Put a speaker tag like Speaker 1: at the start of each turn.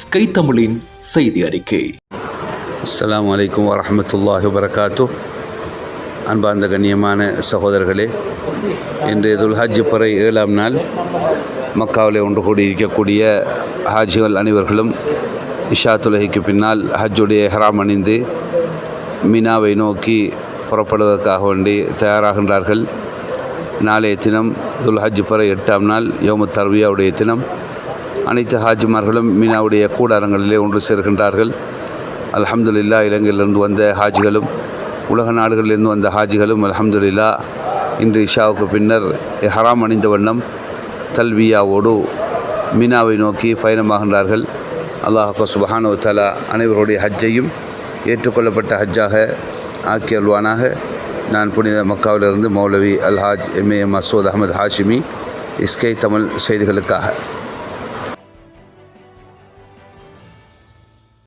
Speaker 1: Sky தமிழின் செய்தி அறிக்கை
Speaker 2: அஸ்லாம் அலைக்கும் வரமத்துல்லாஹி வரகாத்து அன்பார்ந்த கண்ணியமான சகோதரர்களே இன்று துல்ஹாஜ் பிறை ஏழாம் நாள் மக்காவிலே ஒன்று கூடி இருக்கக்கூடிய ஹாஜிகள் அனைவர்களும் இஷா துலகிக்கு பின்னால் ஹஜ்ஜுடைய ஹராம் அணிந்து மினாவை நோக்கி புறப்படுவதற்காக வேண்டி தயாராகின்றார்கள். நாளைய தினம் துல்ஹஜ் பிறை எட்டாம் நாள் யோமு தர்வியாவுடைய தினம். அனைத்து ஹாஜிமார்களும் மீனாவுடைய கூடாரங்களிலே ஒன்று சேர்கின்றார்கள். அலமதுல்லா இலங்கையிலிருந்து வந்த ஹாஜிகளும் உலக நாடுகளிலிருந்து வந்த ஹாஜிகளும் அலமதுல்லா இன்று இஷாவுக்கு பின்னர் ஹராம் அணிந்த வண்ணம் தல்வியாவோடு மீனாவை நோக்கி பயணமாகின்றார்கள். அல்லாஹ் சுபஹானு தலா அனைவருடைய ஹஜ்ஜையும் ஏற்றுக்கொள்ளப்பட்ட ஹஜ்ஜாக ஆக்கி அல்வானாக நான் புனித மக்காவிலிருந்து மௌலவி அல்ஹாஜ் எம் ஏ மசூத் அகமது ஹாஷிமி இஸ்கை தமிழ் செய்திகளுக்காக.